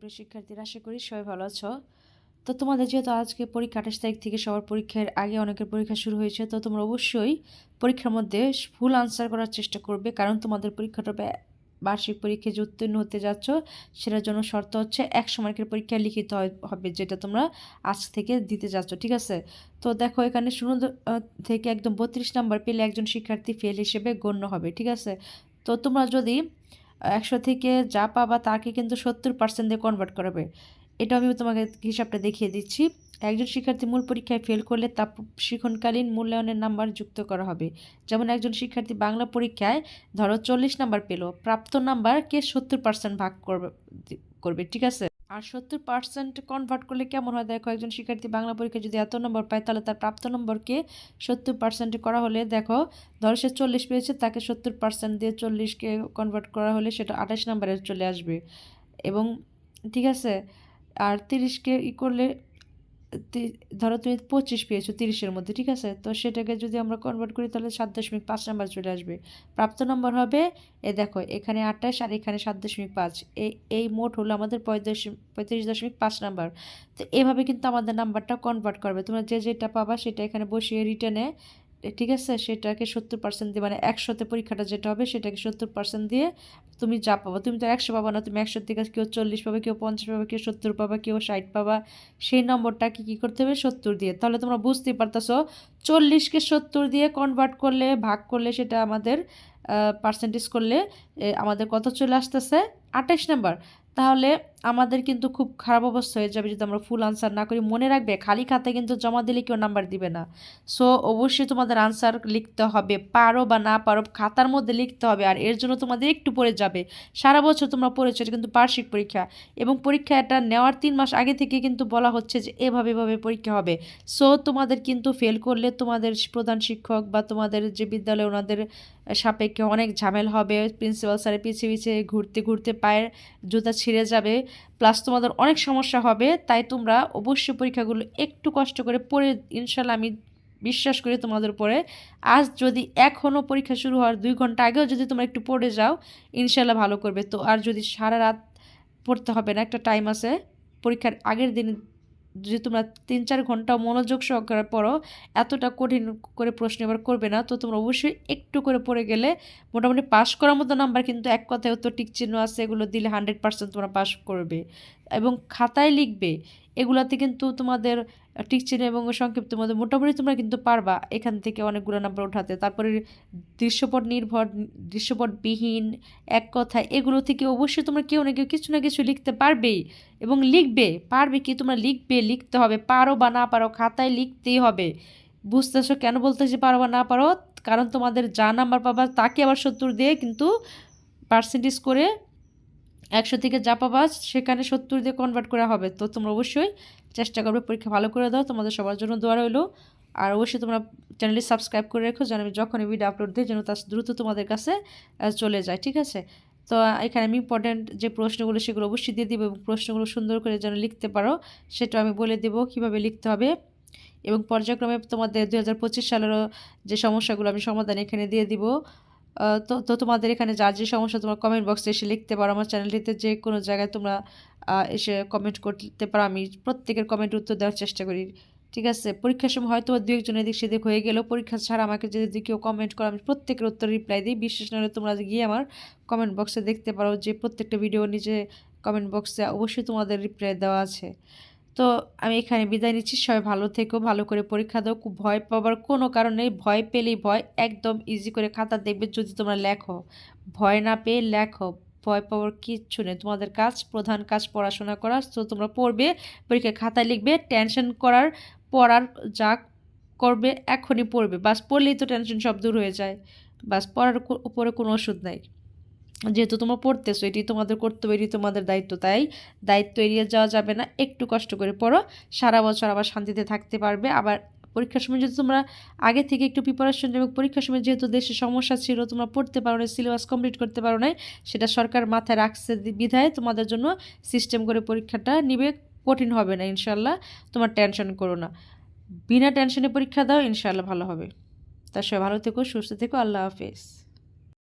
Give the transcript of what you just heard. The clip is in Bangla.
প্রিয় শিক্ষার্থীরা, আশা করি সবাই ভালো আছো। তো তোমাদের যেহেতু আজকে পরীক্ষা আঠাশ তারিখ থেকে সবার পরীক্ষার আগে অনেকের পরীক্ষা শুরু হয়েছে, তো তোমরা অবশ্যই পরীক্ষার মধ্যে ফুল আনসার করার চেষ্টা করবে, কারণ তোমাদের পরীক্ষাটা বার্ষিক পরীক্ষায় যে উত্তীর্ণ হতে যাচ্ছ, সেটার জন্য শর্ত হচ্ছে একশো মার্কের পরীক্ষা লিখিত হবে যেটা তোমরা আজ থেকে দিতে যাচ্ছ, ঠিক আছে? তো দেখো, এখানে শূন্য থেকে একদম বত্রিশ নাম্বার পেলে একজন শিক্ষার্থী ফেল হিসেবে গণ্য হবে, ঠিক আছে? তো তোমরা যদি একশো থেকে যা পাবা তাকে কিন্তু সত্তর পার্সেন্ট দিয়ে কনভার্ট করাবে। এটা আমি তোমাকে হিসাবটা দেখিয়ে দিচ্ছি। একজন শিক্ষার্থী মূল পরীক্ষায় ফেল করলে তা শিক্ষণকালীন মূল্যায়নের নাম্বার যুক্ত করা হবে। যেমন একজন শিক্ষার্থী বাংলা পরীক্ষায় ধরো চল্লিশ নাম্বার পেল, প্রাপ্ত নাম্বারকে সত্তর পার্সেন্ট ভাগ করবে করবে, ঠিক আছে? আর সত্তর পার্সেন্ট কনভার্ট করলে কেমন হয়? দেখো, একজন শিক্ষার্থী বাংলা পরীক্ষায় যদি এত নম্বর পায়, তাহলে তার প্রাপ্ত নম্বরকে সত্তর পার্সেন্ট করা হলে, দেখো, ধরো সে চল্লিশ পেয়েছে, তাকে সত্তর পার্সেন্ট দিয়ে চল্লিশকে কনভার্ট করা হলে সেটা আঠাশ নম্বরে চলে আসবে। এবং ঠিক আছে, আর তিরিশকে ই করলে ধরো তুমি পঁচিশ পেয়েছ তিরিশের মধ্যে, ঠিক আছে? তো সেটাকে যদি আমরা কনভার্ট করি, তাহলে সাত দশমিক পাঁচ নাম্বার চলে আসবে। প্রাপ্ত নম্বর হবে, এ দেখো, এখানে আঠাশ আর এখানে সাত দশমিক পাঁচ। এই এই মোট হলো আমাদের পঁয়ত্রিশ পঁয়ত্রিশ দশমিক পাঁচ নাম্বার তো এভাবে কিন্তু আমাদের নাম্বারটা কনভার্ট করবে। তোমরা যে যেটা পাবা সেটা এখানে বসিয়ে রিটার্নে ঠিক আছে? সেটাকে সত্তর পার্সেন্ট দিয়ে মানে একশোতে পরীক্ষাটা যেটা হবে, সেটাকে সত্তর পার্সেন্ট দিয়ে তুমি যা পাবো। তুমি তো একশো পাবা না, তুমি একশো থেকে কেউ চল্লিশ পাবে, কেউ পঞ্চাশ পাবে, কেউ সত্তর পাবা, কেউ ষাট পাবা। সেই নম্বরটাকে কী করতে হবে? সত্তর দিয়ে। তাহলে তোমরা বুঝতেই পারতেছো, চল্লিশকে সত্তর দিয়ে কনভার্ট করলে, ভাগ করলে সেটা আমাদের পার্সেন্টেজ করলে আমাদের কত চলে আসতেছে আঠাশ নাম্বার তাহলে আমাদের কিন্তু খুব খারাপ অবস্থা হয়ে যাবে যদি আমরা ফুল আনসার না করি। মনে রাখবে, খালি খাতায় কিন্তু জমা দিলে কেউ নাম্বার দিবে না। সো অবশ্যই তোমাদের আনসার লিখতে হবে। পারো বা না পারো, খাতার মধ্যে লিখতে হবে। আর এর জন্য তোমাদের একটু পড়ে যাবে। সারা বছর তোমরা পড়েছো, এটা কিন্তু বার্ষিক পরীক্ষা। এবং পরীক্ষা এটা নেওয়ার তিন মাস আগে থেকে কিন্তু বলা হচ্ছে যে এভাবে এভাবে পরীক্ষা হবে। সো তোমাদের কিন্তু ফেল করলে তোমাদের প্রধান শিক্ষক বা তোমাদের যে বিদ্যালয় ওনাদের সাপেক্ষে অনেক ঝামেল হবে প্রিন্সিপাল স্যারের পিছিয়ে পিছিয়ে ঘুরতে ঘুরতে পায়ের জুতা ছিঁড়ে যাবে প্লাস তোমাদের অনেক সমস্যা হবে, তাই তোমরা অবশ্যই পরীক্ষাগুলো একটু কষ্ট করে পড়ে ইনশাল্লাহ আমি বিশ্বাস করি তোমাদের উপরে। আজ যদি এখনও পরীক্ষা শুরু হওয়ার দুই ঘণ্টা আগেও যদি তোমরা একটু পড়ে যাও ইনশাল্লাহ ভালো করবে। তো আর যদি সারা রাত পড়তে হবে না, একটা টাইম আছে, পরীক্ষার আগের দিন যদি তোমরা তিন চার ঘণ্টা মনোযোগ সহকারে পড়ো, এতটা কঠিন করে প্রশ্ন এবার করবে না। তো তোমরা অবশ্যই একটু করে পড়ে গেলে মোটামুটি পাস করার মতো নাম্বার কিন্তু এক কথায় তো টিক চিহ্ন আছে, এগুলো দিলে হান্ড্রেড পার্সেন্ট তোমরা পাস করবে। এবং খাতায় লিখবে, এগুলাতে কিন্তু তোমাদের টিক চিহ্ন এবং সংক্ষিপ্ত মধ্যে মোটামুটি তোমরা কিন্তু পারবা এখান থেকে অনেকগুলো নাম্বার উঠাতে। তারপরে দৃশ্যপট নির্ভর দৃশ্যপটবিহীন এক কথায় এগুলো থেকে অবশ্যই তোমরা কেউ না কেউ কিছু না কিছু লিখতে পারবেই। এবং লিখবে, পারবে কি তোমরা লিখবে, লিখতে হবে। পারো বা না পারো খাতায় লিখতেই হবে। বুঝতেছো কেন বলতেছি পারো বা না পারো? কারণ তোমাদের যা নাম্বার পাবা তাকে আবার সত্তর দিয়ে কিন্তু পার্সেন্টেজ করে একশো থেকে যা পাবা সেখানে সত্তর দিয়ে কনভার্ট করা হবে। তো তোমরা অবশ্যই চেষ্টা করবে, পরীক্ষা ভালো করে দাও। তোমাদের সবার জন্য দোয়া রইল। আর অবশ্যই তোমরা চ্যানেলটি সাবস্ক্রাইব করে রেখো, যেন আমি যখনই ভিডিও আপলোড দিই, যেন তা দ্রুত তোমাদের কাছে চলে যায়, ঠিক আছে? তো এখানে আমি ইম্পর্ট্যান্ট যে প্রশ্নগুলো, সেগুলো অবশ্যই দিয়ে দিব এবং প্রশ্নগুলো সুন্দর করে যেন লিখতে পারো সেটা আমি বলে দেবো কীভাবে লিখতে হবে। এবং পর্যায়ক্রমে তোমাদের দু হাজার পঁচিশ সালেরও যে সমস্যাগুলো, আমি সমাধান এখানে দিয়ে দিব। তো তো তোমাদের এখানে যার যে সমস্যা, তোমার কমেন্ট বক্সে এসে লিখতে পারো। আমার চ্যানেলটিতে যে কোনো জায়গায় তোমরা এসে কমেন্ট করতে পারো। আমি প্রত্যেকের কমেন্ট উত্তর দেওয়ার চেষ্টা করি। ঠিক আছে? পরীক্ষার সময় হয়তো দু একজন এদিক সেদিক হয়ে গেলেও পরীক্ষা ছাড়া আমাকে যদি কেউ কমেন্ট করো, আমি প্রত্যেকের উত্তর রিপ্লাই দিই। বিশেষ নাহলে তোমরা গিয়ে আমার কমেন্ট বক্সে দেখতে পারো যে প্রত্যেকটা ভিডিও নিজে কমেন্ট বক্সে অবশ্যই তোমাদের রিপ্লাই দেওয়া আছে। তো আমি এখানে বিদায় নিচ্ছি। সবাই ভালো থেকো, ভালো করে পরীক্ষা দাও। খুব ভয় পাবার কোনো কারণ ভয় পেলেই ভয়। একদম ইজি করে খাতা দেখবে যদি তোমরা লেখো। ভয় না পেয়ে লেখো। ভয় পাওয়ার কিচ্ছু নেই। তোমাদের কাজ, প্রধান কাজ পড়াশোনা করা। তো তোমরা পড়বে, পরীক্ষায় খাতায় লিখবে টেনশন করার, পড়ার যা করবে এখনই পড়বে। বাস পড়লেই তো টেনশন সব দূর হয়ে যায়। বাস পড়ার উপরে কোনো ওষুধ নাই। যেহেতু তোমরা পড়তেছো, এটি তোমাদের কর্তব্য, এটি তোমাদের দায়িত্ব, তাই দায়িত্ব এড়িয়ে যাওয়া যাবে না। একটু কষ্ট করে পড়ো, সারা বছর আবার শান্তিতে থাকতে পারবে। আবার পরীক্ষার সময় যদি তোমরা আগে থেকে একটু প্রিপারেশন এবং পরীক্ষার সময় যেহেতু দেশে সমস্যা ছিল, তোমরা পড়তে পারো না সিলেবাস কমপ্লিট করতে পারো না সেটা সরকার মাথায় রাখছে বিধায় তোমাদের জন্য সিস্টেম করে পরীক্ষাটা নিবে, কঠিন হবে না ইনশাল্লাহ তোমার টেনশন করো না। বিনা টেনশনে পরীক্ষা দাও ইনশাল্লাহ ভালো হবে। তা সবাই ভালো থেকো, সুস্থ থেকো, আল্লাহ হাফেজ।